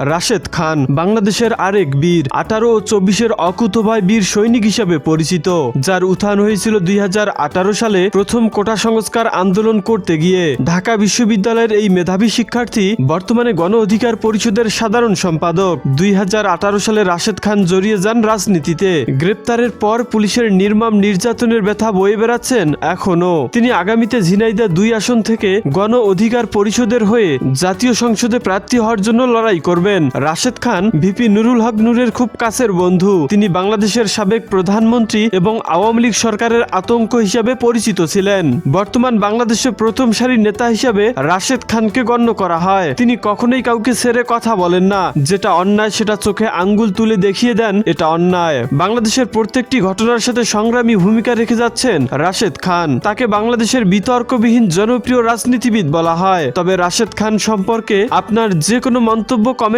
রাশেদ খান, বাংলাদেশের আরেক বীর, আঠারো ও চব্বিশের অকুতভায় বীর সৈনিক হিসাবে পরিচিত, যার উত্থান হয়েছিল দুই হাজার আঠারো সালে প্রথম কোটা সংস্কার আন্দোলন করতে গিয়ে। ঢাকা বিশ্ববিদ্যালয়ের এই মেধাবী শিক্ষার্থী বর্তমানে গণ অধিকার পরিষদের সাধারণ সম্পাদক। দুই হাজার আঠারো সালে রাশেদ খান জড়িয়ে যান রাজনীতিতে। গ্রেপ্তারের পর পুলিশের নির্মম নির্যাতনের ব্যথা বয়ে বেড়াচ্ছেন এখনও। তিনি আগামীতে ঝিনাইদা দুই আসন থেকে গণ অধিকার পরিষদের হয়ে জাতীয় সংসদে প্রার্থী হওয়ার জন্য লড়াই করবেন। রাশেদ খান ভিপি নুরুল হক নূরের খুব কাছের বন্ধু। তিনি বাংলাদেশের সাবেক প্রধানমন্ত্রী এবং আওয়ামী লীগ সরকারের আতঙ্ক হিসাবে পরিচিত ছিলেন। বর্তমান বাংলাদেশের প্রথম সারির নেতা হিসাবে রাশেদ খানকে গণ্য করা হয়। তিনি কখনোই কাউকে ছেড়ে কথা বলেন না। যেটা অন্যায়, সেটা চোখে আঙ্গুল তুলে দেখিয়ে দেন, এটা অন্যায়। বাংলাদেশের প্রত্যেকটি ঘটনার সাথে সংগ্রামী ভূমিকা রেখে যাচ্ছেন রাশেদ খান। তাকে বাংলাদেশের বিতর্কবিহীন জনপ্রিয় রাজনীতিবিদ বলা হয়। তবে রাশেদ খান সম্পর্কে আপনার যে কোনো মন্তব্য কমেন্ট